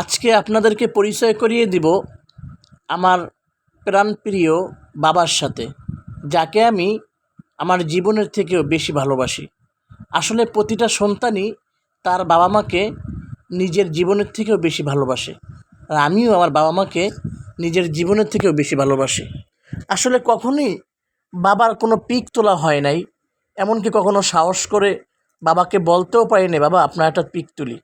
আজকে আপনাদেরকে পরিচয় করিয়ে দিব আমার প্রাণপ্রিয় বাবার সাথে, যাকে আমি আমার জীবনের থেকেও বেশি ভালোবাসি। আসলে প্রতিটা সন্তানই তার বাবা মাকে নিজের জীবনের থেকেও বেশি ভালোবাসে। আর আমিও আমার বাবা মাকে নিজের জীবনের থেকেও বেশি ভালোবাসি। আসলে কখনোই বাবার কোনো পিক তোলা হয় নাই, এমনকি কখনো সাহস করে বাবাকে বলতেও পারিনি বাবা, আপনার একটা পিক তুলি।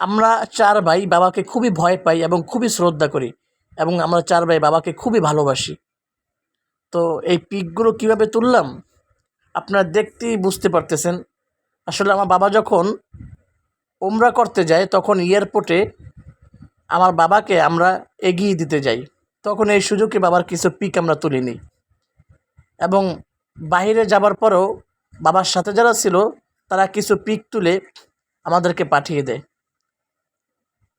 আমরা চার ভাই বাবাকে খুবই ভয় পাই এবং খুবই শ্রদ্ধা করি এবং আমরা চার ভাই বাবাকে খুবই ভালোবাসি। তো এই পিকগুলো কীভাবে তুললাম? আপনারা দেখতেই বুঝতে পারতেছেন। আসলে আমার বাবা যখন ওমরা করতে যায়, তখন এয়ারপোর্টে আমার বাবাকে আমরা এগিয়ে দিতে যাই। তখন এই সুযোগে বাবার কিছু পিক আমরা তুলে নিই এবং বাইরে যাবার পরেও বাবার সাথে যারা ছিল, তারা কিছু পিক তুলে আমাদেরকে পাঠিয়ে দেয়।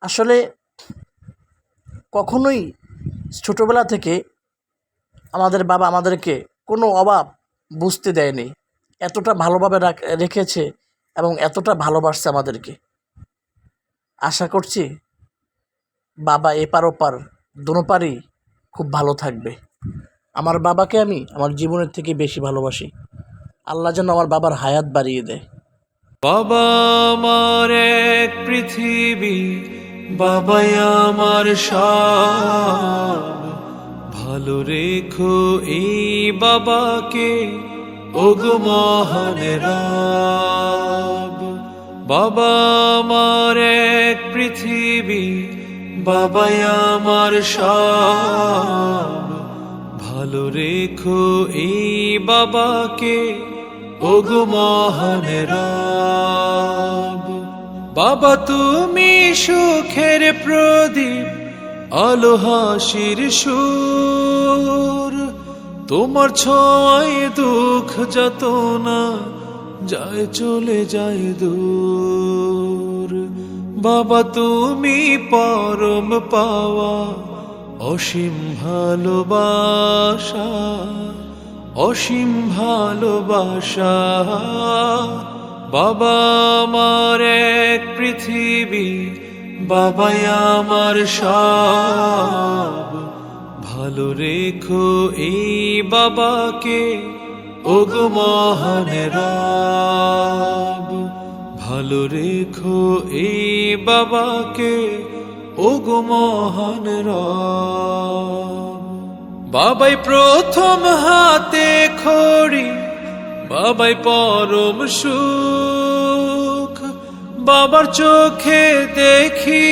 আসলে কখনোই ছোটোবেলা থেকে আমাদের বাবা আমাদেরকে কোনো অভাব বুঝতে দেয়নি। এতটা ভালোভাবে রাখ- রেখেছে এবং এতটা ভালোবাসছে আমাদেরকে। আশা করছি বাবা এপার ওপার দোনো পারই খুব ভালো থাকবে। আমার বাবাকে আমি আমার জীবনের থেকে বেশি ভালোবাসি। আল্লাহ যেন আমার বাবার হায়াত বাড়িয়ে দেয়। বাবা আমার এক পৃথিবী বাবাই আমার ভালো রেখো এই বাবাকে, ওগো মহানের বাবা আমার এক পৃথিবী, বাবাই আমার ভালো রেখো এই বাবাকে, ওগো মহানের বাবা, তুমি সুখের প্রদীপ আলো হাসির সুর। তোমার ছয় দুঃখ যত না যায় চলে যায় দূর। বাবা, তুমি পরম পাওয়া, অসীম ভালোবাসা অসীম ভালোবাসা। বাবা, আমার পৃথিবী বাবাই আমার সব। ভালো রেখো এই বাবাকে, ওগো মহানের ভালো রেখো এই বাবাকে, ওগো মহানের বাবাই প্রথম হাতে খড়ি, বাবাই পরম সুখ বাবার চোখে দেখি